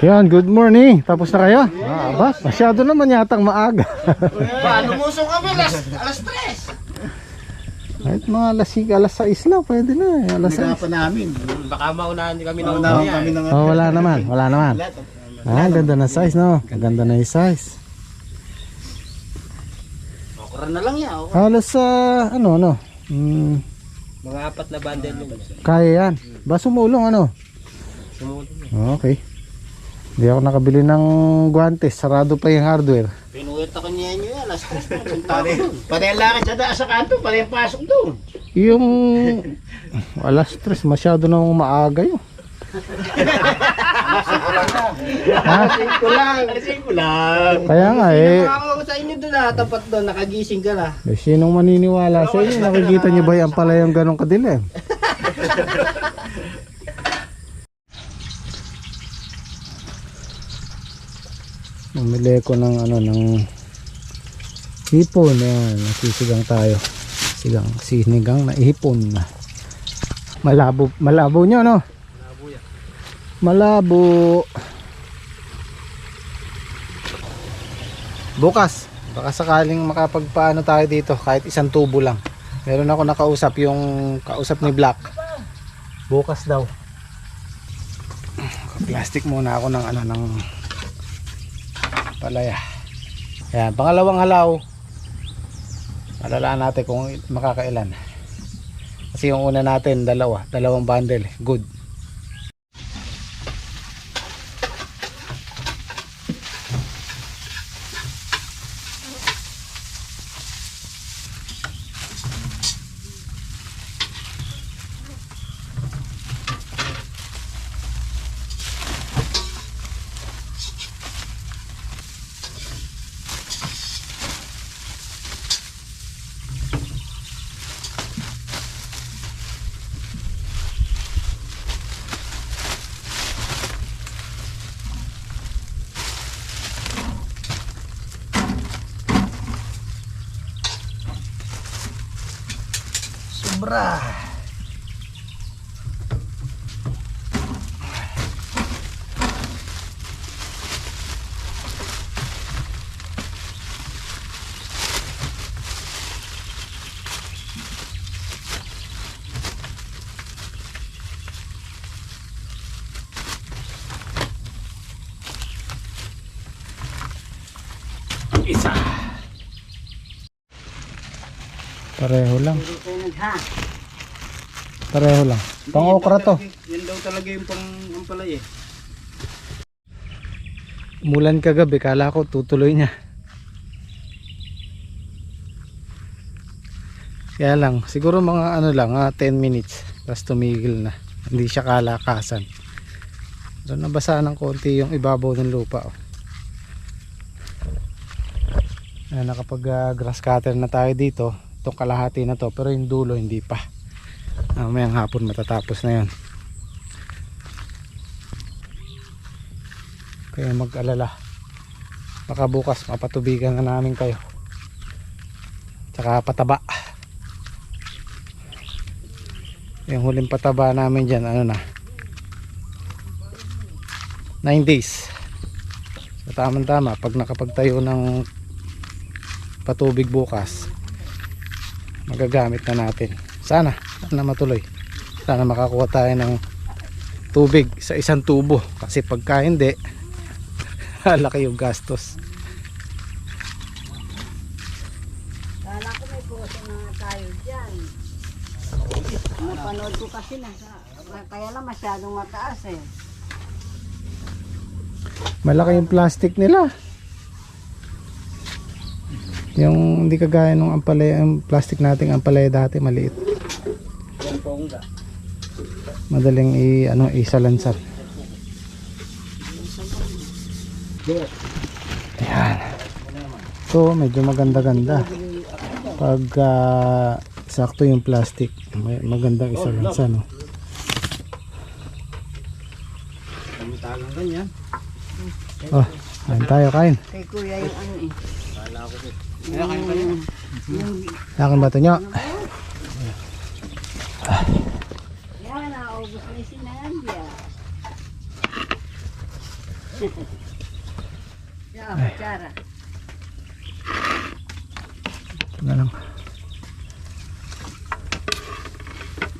Yan, good morning. Tapos na kayo? Ah, aba, masyado naman yatang maaga. Ba, lumusong kami, alas, alas 3. Kahit mga alas 5, alas 6 lang, pwede na eh. Alas 6. Nagapan namin. Baka maunahan kami ng Naunahan kami ng Oh, wala naman, wala naman. Ah, ganda na size, no? Ganda na yung size. Okra na lang yan. okra. Halos sa, ano, ano? Hmm, mga apat na bundle yun. kaya yan. Ba sumulong, ano? Sumulong. Okay. Hindi ako nakabili ng guantes. Sarado pa yung hardware. Pinuwit ako niya nyo yan, alas 3. Punta ako doon. Pati ang lakad sa taas sa kanto, pati ang pasok doon. Yung alas stress, masyado na maaga yun. Alisin ko lang. Alisin ko lang. Kaya nga eh, Nakakawa sa inyo doon ah, tapat doon, nakagising ka na. eh, sinong maniniwala sa inyo? Nakikita niyo ba yung pala yung ganong kadilim? Bumili ko ng ano ng hipon yan, nasisigang tayo. Sigang sinigang na hipon. Malabo malabo niyo no? Malabo. Bukas, baka sakaling makapagpaano tayo dito kahit isang tubo lang. Meron ako nakausap yung kausap ni Black. Bukas daw. Plastic muna ako ng ano ng palaya. Yan, pangalawang halaw. Malalaan natin kung makakailan. Kasi yung una natin, dalawa. Dalawang bundle. Good. Sobra. Pareho lang. Pareho lang. Pang okra to. Yan daw talaga yung pang ang palay eh. Mulan kagabi, kala ko tutuloy niya. Kaya lang, siguro mga ano lang, ah, 10 minutes. Tapos tumigil na. Hindi siya kalakasan. So nabasa ng konti yung ibabaw ng lupa. Oh. Ayan, nakapag ah, grass cutter na tayo dito. Itong kalahati na to. Pero yung dulo hindi pa. Mamayang hapon matatapos na yun. Kaya mag-alala. Baka bukas mapatubigan na namin kayo. Tsaka pataba. Yung huling pataba namin dyan, ano na. 9 days. So tamang tama, pag nakapagtayo ng patubig bukas, magagamit na natin. Sana, sana matuloy. Sana makakuha tayo ng tubig sa isang tubo. Kasi pagka hindi, laki yung gastos. Kala ko may puso na tayo dyan. Napanood ko kasi na. Kaya lang masyadong mataas eh. Malaki yung plastic nila. Yung hindi kagaya nung ampalaya, yung plastic nating ampalaya dati maliit. Madaling i ano isalansan. Ayan. So medyo maganda-ganda. Pag ah, sakto yung plastic, may magandang isalansan. No? Kamitalang ganyan. Oh, kain tayo, kain. Kay kuya yung ano eh. Kaya kayo pa rin. Akin ba ito nyo? Yan, naubos na si Nandia. Yeah, kutsara. Ito na lang.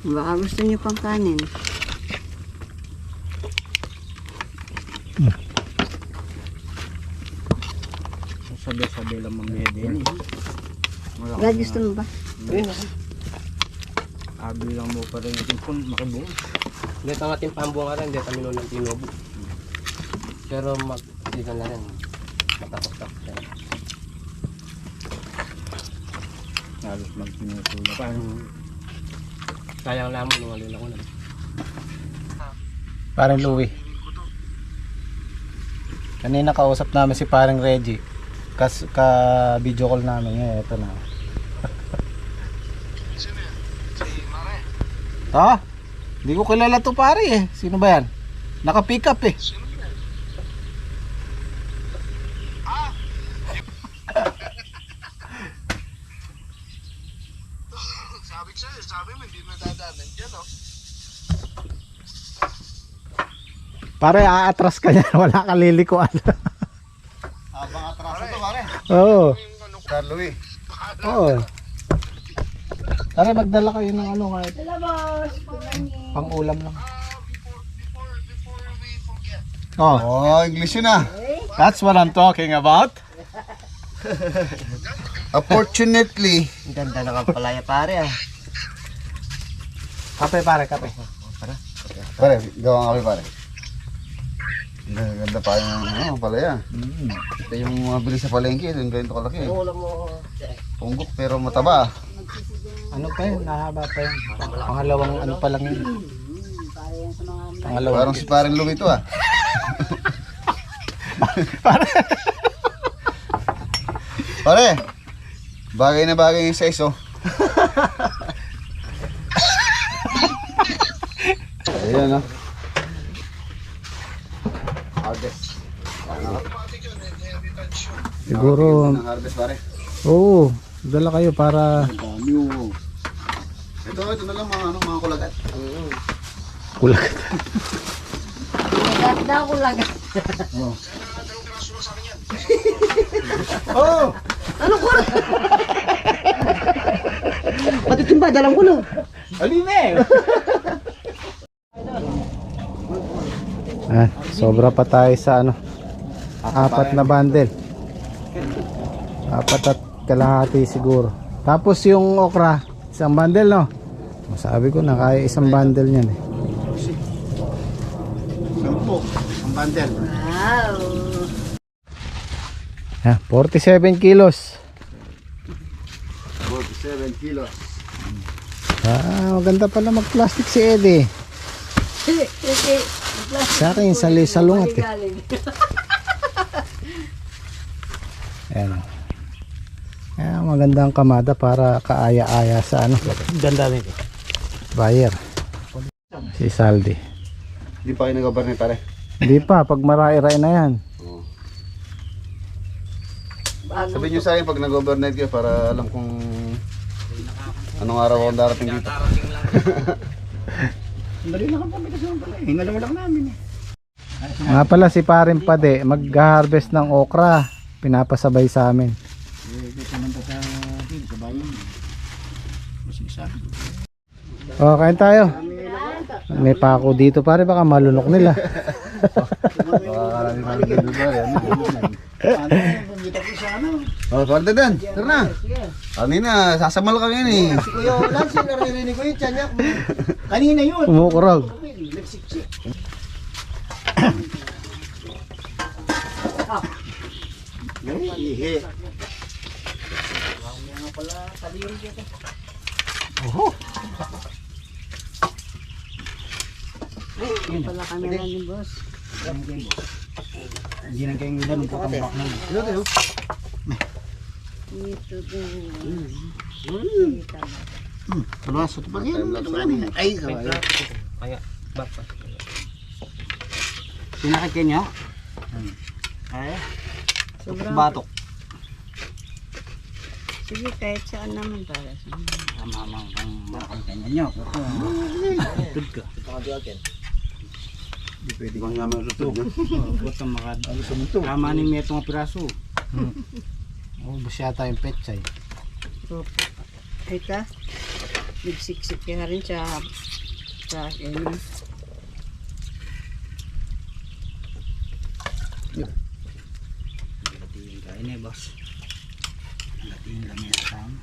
Baka gusto niyo pang kanin. Sabi-sabi lang mamaya din. Wala Gad, gusto mo ba? Abi lang mo pa rin yung kung makibong. Hindi ito ating pambuang rin, hindi kami noon ng tinubo. Pero mag, hindi ka na rin. Matapos-tapos siya. Halos magpinutulog. Parang Sayang lamang nung alin ako na. Parang Louie. Kanina kausap namin si parang Reggie. Kas ka video call namin ngayon, ito na. Ha? Hindi ko kilala to pare eh. Sino ba yan? Naka-pick up eh. Pare, aatras ka niyan. Wala ka lilikuan. habang atraso to pare. Oo. Carlo eh. Oo. Pare, magdala kayo ng ano kahit Hello, boss. pang ulam lang. Oh, Oh, English yun ah. that's what I'm talking about. Unfortunately, Ang ganda ng kampalaya pare ah. Kape pare, kape. pare, gawa nga kami pare. Ganda, ganda pa yung ano, palaya. Ito yung mga sa palengke, yung ganito kalaki. Ulam mo. Punggok pero mataba. Ano pa yun? Nahaba pa yun. Pangalawang ano pa lang yun. Pangalawang. Parang si paring Louie to ah. Pare, bagay na bagay yung size oh. Ayan oh. Siguro, Ang harvest pare. oo. dala kayo para Dami oh. Ito, ito na lang mga, ano, mga kulagat. kulag. Lagat daw ko lagat. Oh! Pati timba, dalang ko na. Ah, sobra pa tayo sa ano. Apat na bundle. Apat at kalahati siguro. Tapos yung okra, isang bundle no. Sabi ko na kaya isang bundle niyan eh. Sampo. Ang bundle. Wow. Ah, 47 kilos. 47 kilos. Ah, maganda pala mag-plastic si Eddie. Sa akin, sali salungat eh. Ayan. O. Kaya maganda ang kamada para kaaya-aya sa ano. Ganda rin Buyer. Si Saldi. Hindi pa kayo nag-overnight pare. Hindi pa, pag marai-rai na yan. Oo. Sabihin nyo sa akin pag nag-overnight kayo para alam kung anong araw akong darating dito. Dali na kami kasi pala. Hinalaw lang namin eh. Nga pala si Parin Pade, mag-harvest ng okra. Pinapasabay sa amin. Dito naman sa field, sa bayan. Masisa. O, kain tayo. May pako dito pare, baka malunok nila. Oh, kwarta dan. Tara na. Kanina, sasamal kami yan eh. Kuya, naririnig ko yung tiyan niya. Kanina yun. Umukurog. Ihi. Yan pala kamera ni boss. Hindi na kayong ganun po kami bak naman. Ito tayo. Ito din. Ano, sa tupag yan. Ay, sabay. Kaya, bapa. Sinakit kayo niya? Ay, batok. Sige, kahit saan naman para sa Tama, mama, ang mga kanya niyo. Tud ka. Hindi pwede. Ibang naman na. Oh, Huwag kang makad. Sa? Tama ni metong nga piraso. Ubus yata yung pechay. Ay ka. Nagsiksik ka rin sa sa akin. Latiin ka ini, boss. Latiin kami sa tama.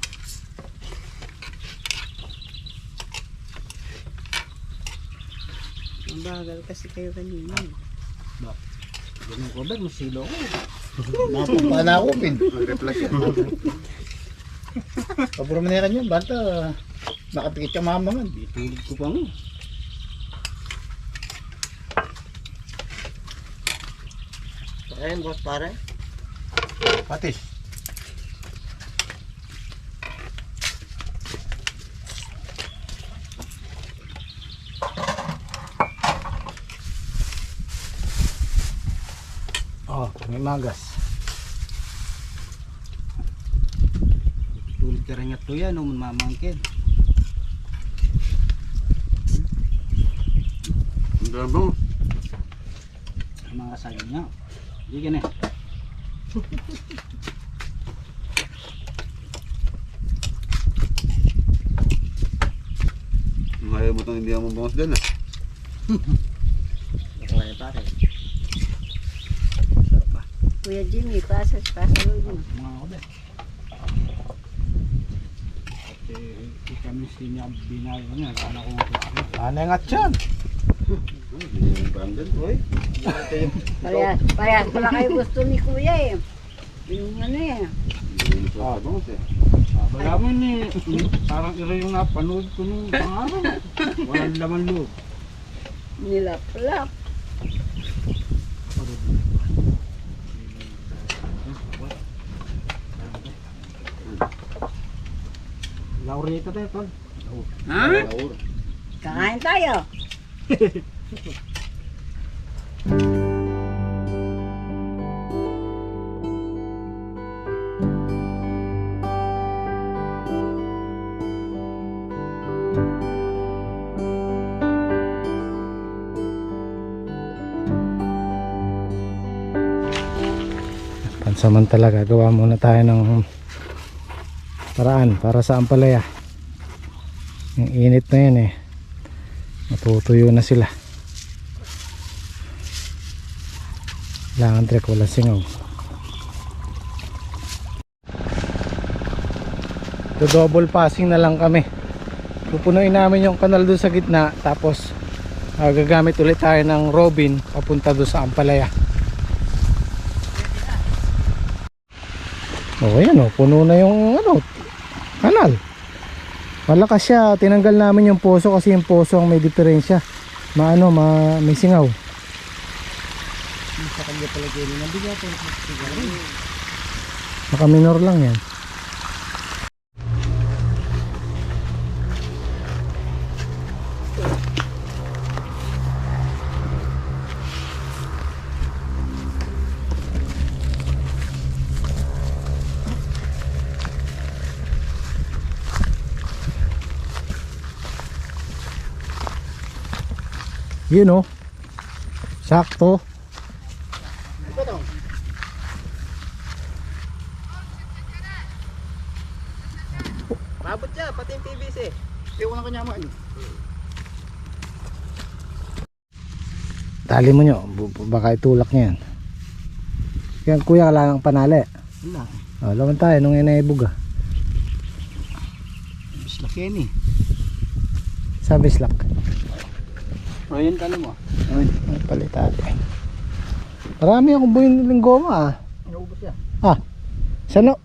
Ang bagal kasi kayo kanina. Ganun ko ba? Masilo ko. Napumpa na ako, pin. Mag-reflex yan. Paburo mo na yan yun. Banta, nakapikit ka mamangan. Bitulid ko pa nga. Ayun, boss, pare. Patis. May magas. Bitulid ka rin to yan, nung mamangkin. Ang dami mo. Ang mga sayo niya. Hindi ka na. Ayaw mo itong hindi mo bangos din ah. Ngayon, pare. Kuya Jimmy, pasas, pasas mo. Mga ako ba? At eh, kami sinya binayo niya. Sana ko nga Ano? Hindi mo parang din. Uy. Parehas, parehas pala kayo gusto ni Kuya eh. Yung ano eh. Sa bangos eh. Wala mo ni, parang iro yung napanood ko nung pangarap. Walang laman loob. Nilaplap. Laureta tayo, tol. Ha? Kakain tayo. Pansamantala gagawa muna tayo ng paraan para sa ampalaya. Yung init na yan eh. Matutuyo na sila. Kailangan trek wala singaw. Do double passing na lang kami. Pupunuin namin yung kanal doon sa gitna tapos ah, gagamit ulit tayo ng robin papunta doon sa ampalaya. Oo yan oh, puno na yung ano. Malakas siya, tinanggal namin yung poso kasi yung poso ang may diferensya. Maano, ma, may singaw. Sa kanya pala ganyan. Nabigat ko. Naka minor lang yan. Yun oh. Sakto. Mabot siya, pati yung PVC. Ewan ka niya mo. Ano? Tali mo nyo, baka itulak niya yan. Yan kuya, wala nang panali. Wala. Oh, laman tayo nung inaibog ah. Mas laki yan eh. Sabi slack. O yun tali mo. Ay, palit ate. Marami akong buhay ng goma ah. Inaubos yan. Ah, sano?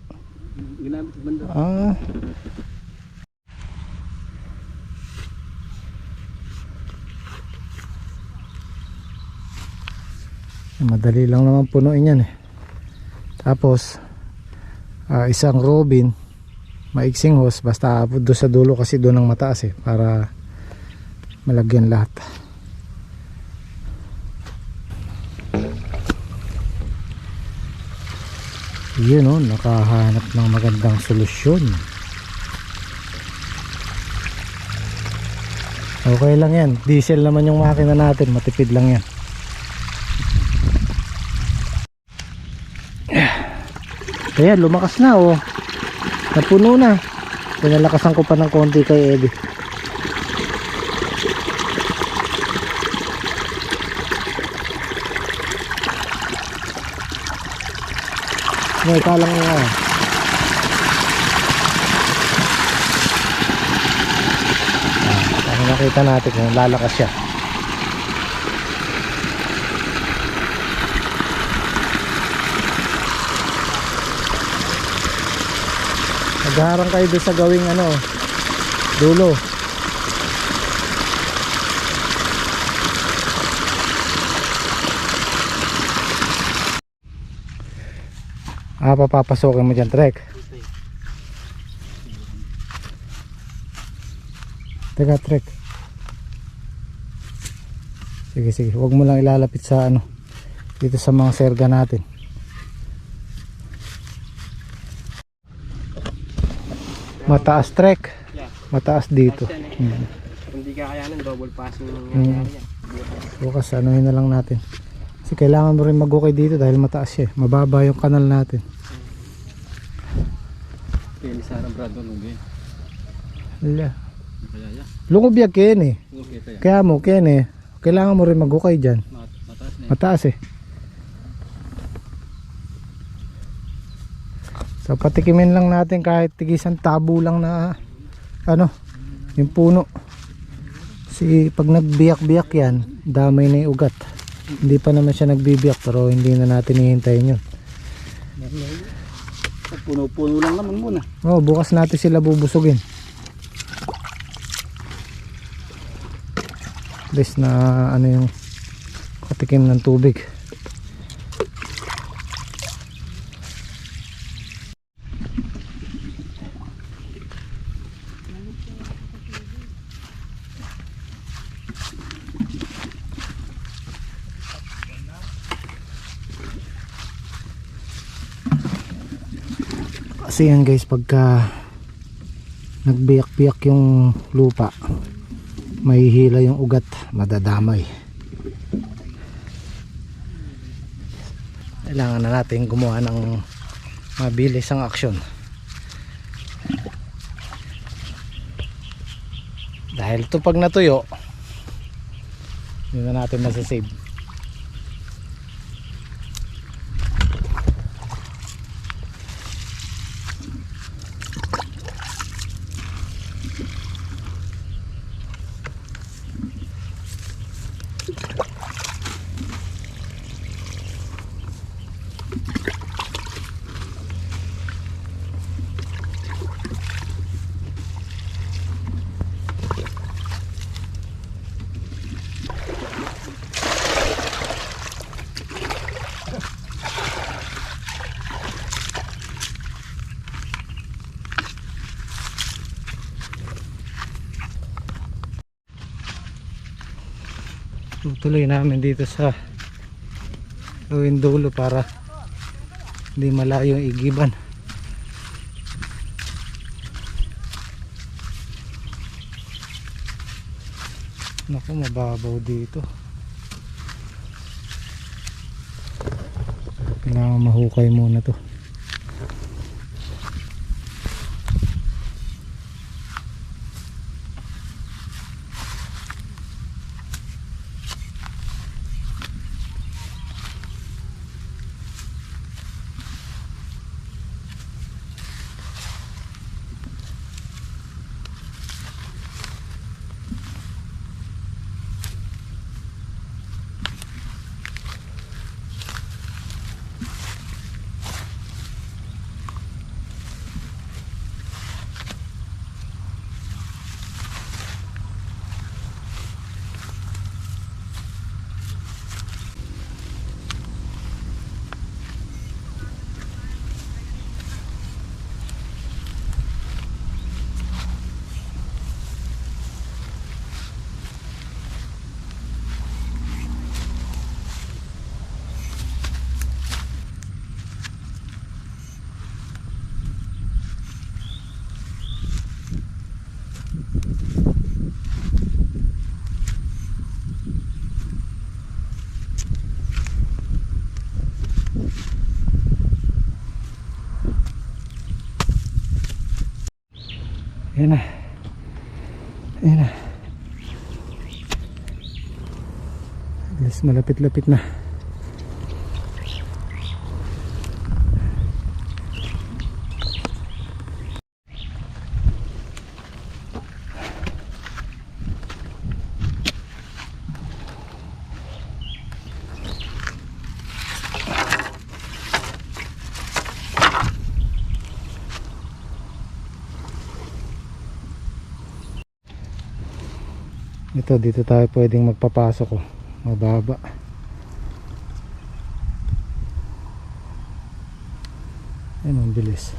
Ginamit banda. Ah. Madali lang naman punuin yan eh. Tapos, ah, isang robin, maiksing hose, basta doon sa dulo kasi doon ang mataas eh, para malagyan lahat. yun o, oh, nakahanap ng magandang solusyon. Okay lang yan. Diesel naman yung makina natin. Matipid lang yan. Ayan lumakas na o oh. napuno na. Pinalakasan ko pa ng konti kay Eddie. May kalang nga. Ah, nakita natin kung lalakas siya. Nagharang kayo doon sa gawing ano, dulo. Ah, papapasokin mo dyan, Trek. Teka, Trek. Sige, sige. Huwag mo lang ilalapit sa ano, dito sa mga serga natin. Mataas, Trek. Mataas dito. Eh. Hmm. Kung di kakayanan, double passing Mm. yan. Bukas anuhin na lang natin. Kasi kailangan mo rin mag-okay dito dahil mataas siya. eh. Mababa yung kanal natin. Kaya sa Brado Lugi. Ala. Kaya ya. Lungobiyag ken eh. Okay tayo. Kaya mo ken eh. Kailangan mo rin mag-okay dyan. Mataas na. Mataas eh. So patikimin lang natin kahit tigisan tabo lang na ano, yung puno. Si pag nagbiyak-biyak yan, damay na yung ugat. Hindi pa naman siya nagbibiyak pero hindi na natin hihintayin yun. Puno-puno lang naman muna. Oh, bukas natin sila bubusugin. At na ano yung katikim ng tubig. Kasi yan guys pagka nagbiyak-biyak yung lupa mahihila yung ugat madadamay. Kailangan na natin gumawa ng mabilis ang aksyon. Dahil ito pag natuyo hindi na natin masasave tutuloy namin dito sa gawin dulo para hindi malayo igiban. Naku mababaw dito. Kailangan mahukay muna to Ayan na. Ayan na. At malapit-lapit na. Ito, dito tayo pwedeng magpapasok oh. Mababa. Ayun, ang bilis.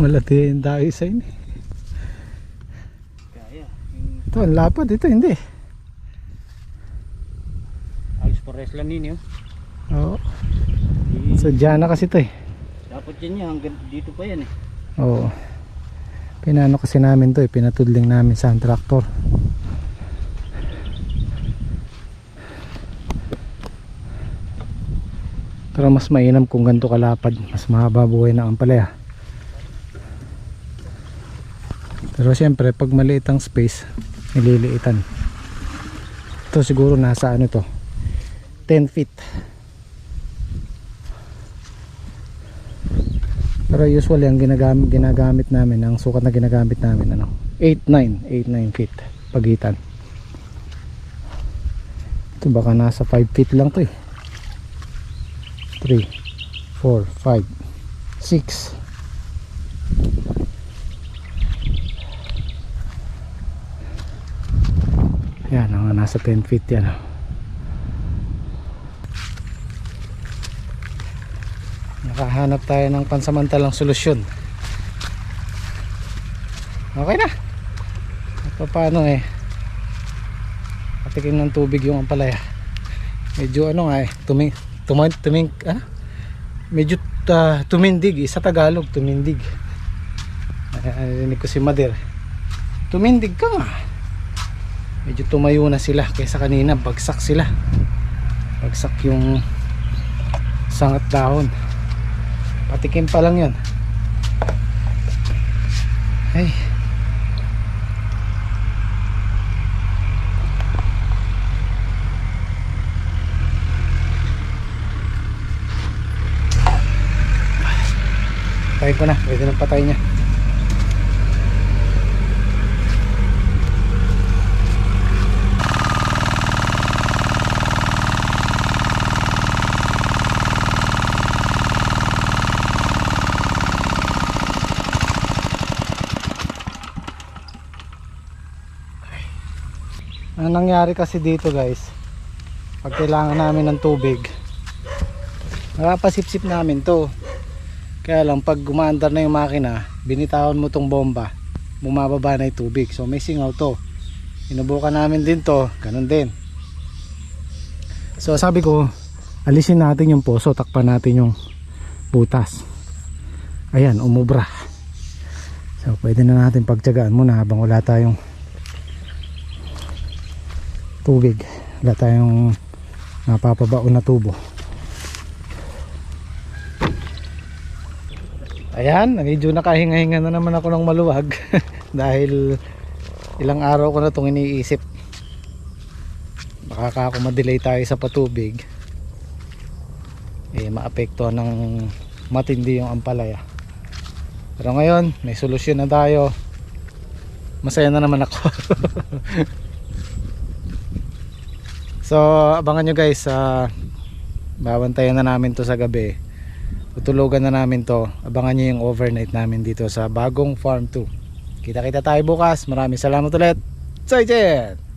Malati yung tayo sa ini. Kaya. Ito, ang lapad. Ito, hindi. Alis pares lang ninyo. Oo. So, dyan na kasi ito eh. Dapat yan yan. Hanggang dito pa yan eh. Oo. Pinano kasi namin to eh. Pinatudling namin sa traktor. Pero mas mainam kung ganito kalapad. Mas mahaba buhay ng ampalaya. Pero siyempre pag maliit ang space, nililiitan. Ito siguro nasa ano to 10 feet. Pero usually ang ginagamit, ginagamit namin, ang sukat na ginagamit namin ano, 8-9, 8-9 feet pagitan. Ito baka nasa 5 feet lang to eh. 3, 4, 5, 6. Ang nasa 10 feet yan. Nakahanap tayo ng pansamantalang solusyon. Okay na. At paano eh. Patikim ng tubig yung ampalaya. Medyo ano nga eh. Tuming, tuming, tuming, ah? Medyo ah, tumindig eh. Sa Tagalog, tumindig. Narinig ko si Mader. Tumindig ka nga. Medyo tumayo na sila kaysa kanina. Bagsak sila. Bagsak yung sangat dahon. Patikim pa lang yun. Ay. Patay ko na. Pwede nang patay niya. Ang nangyari kasi dito guys, pag kailangan namin ng tubig, napasipsip namin to. Kaya lang pag gumaandar na yung makina, binitawan mo tong bomba, bumababa na yung tubig. So may singaw to. Inubukan namin din to, ganun din. So sabi ko, alisin natin yung poso, takpan natin yung butas. Ayan, umubra. So pwede na natin pagtyagaan muna habang wala tayong tubig. Wala tayong napapabaon na tubo. Ayan medyo nakahinga-hinga na naman ako ng maluwag dahil ilang araw ko na itong iniisip. Baka ka ako madelay tayo sa patubig eh maapektuhan ng matindi yung ampalaya. Pero ngayon may solusyon na tayo. Masaya na naman ako So, abangan nyo guys, uh, babantayan na namin to sa gabi. Tutulugan na namin to. Abangan nyo yung overnight namin dito sa bagong farm 2. Kita-kita tayo bukas. Maraming salamat ulit. Zaijian!